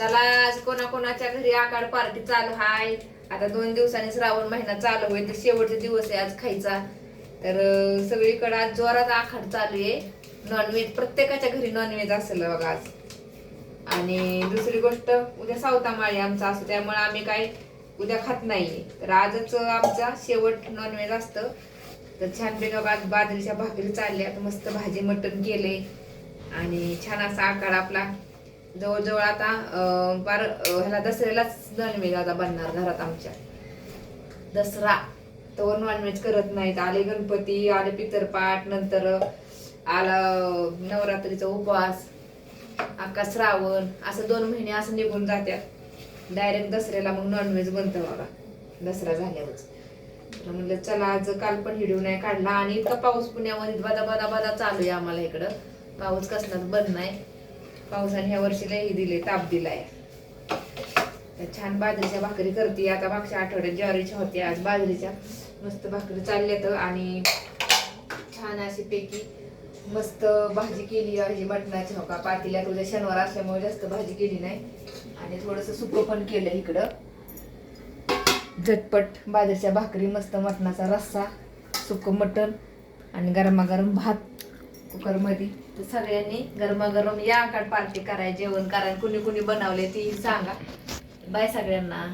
चला आज कोणाकोणाच्या घरी आकाड पार्टी चालू हाय. आता दोन दिवसांनी श्रावण महिना चालू होईल तर शेवटचे दिवस आहे आज खायचा. तर सगळीकडे आज जोरात आखाड चालू आहे. नॉनव्हेज प्रत्येकाच्या घरी नॉनव्हेज असेल बघा आज. आणि दुसरी गोष्ट उद्या सावतामाळी आमचा असतो त्यामुळे आम्ही काय उद्या खात नाही तर आजच आमचा शेवट नॉनव्हेज असतं. तर छान बघा आज बाजरीच्या भाकरी चालल्या मस्त भाजी मटण केले आणि छान असा आकार आपला. जवळजवळ आता बार ह्याला दसऱ्यालाच नॉनव्हेज आता बनणार घरात आमच्या. दसरा तो नॉनव्हेज करत नाहीत. आले गणपती आले पितरपाठ नंतर आला नवरात्रीचा उपवास अक्का श्रावण असं दोन महिने असं निघून जात्यात. डायरेक्ट दसऱ्याला मग नॉनव्हेज बनतं बघा दसरा झाल्यावरच. तर म्हणलं चला आज काल पण व्हिडिओ नाही काढला. आणि इतका पाऊस पुण्यामध्ये बदा बदा बदा चालू आहे आम्हाला इकडं. पाऊस कसलाच बंद नाही. पावसाने ह्या वर्षी लई दिले ताप दिलाय. तर छान बाजरीच्या भाकरी करते. आता मागच्या आठवड्यात ज्वारीच्या होत्या आज बाजरीच्या मस्त भाकरी चालल्यात आणि छान अशी पैकी मस्त भाजी केली आहे मटणाची. हो का? पातीला तुझ्या शनिवार असल्यामुळे जास्त भाजी केली नाही. आणि थोडस सुकं पण केलं इकडं. झटपट बाजरीच्या भाकरी मस्त मटणाचा रस्सा सुकं मटण आणि गरमागरम भात. कुकरमध्ये. तर सगळ्यांनी गरमागरम या काड पार्टी कराय जेवण कारण कुणी कुणी बनवले ती सांगा. बाय सगळ्यांना.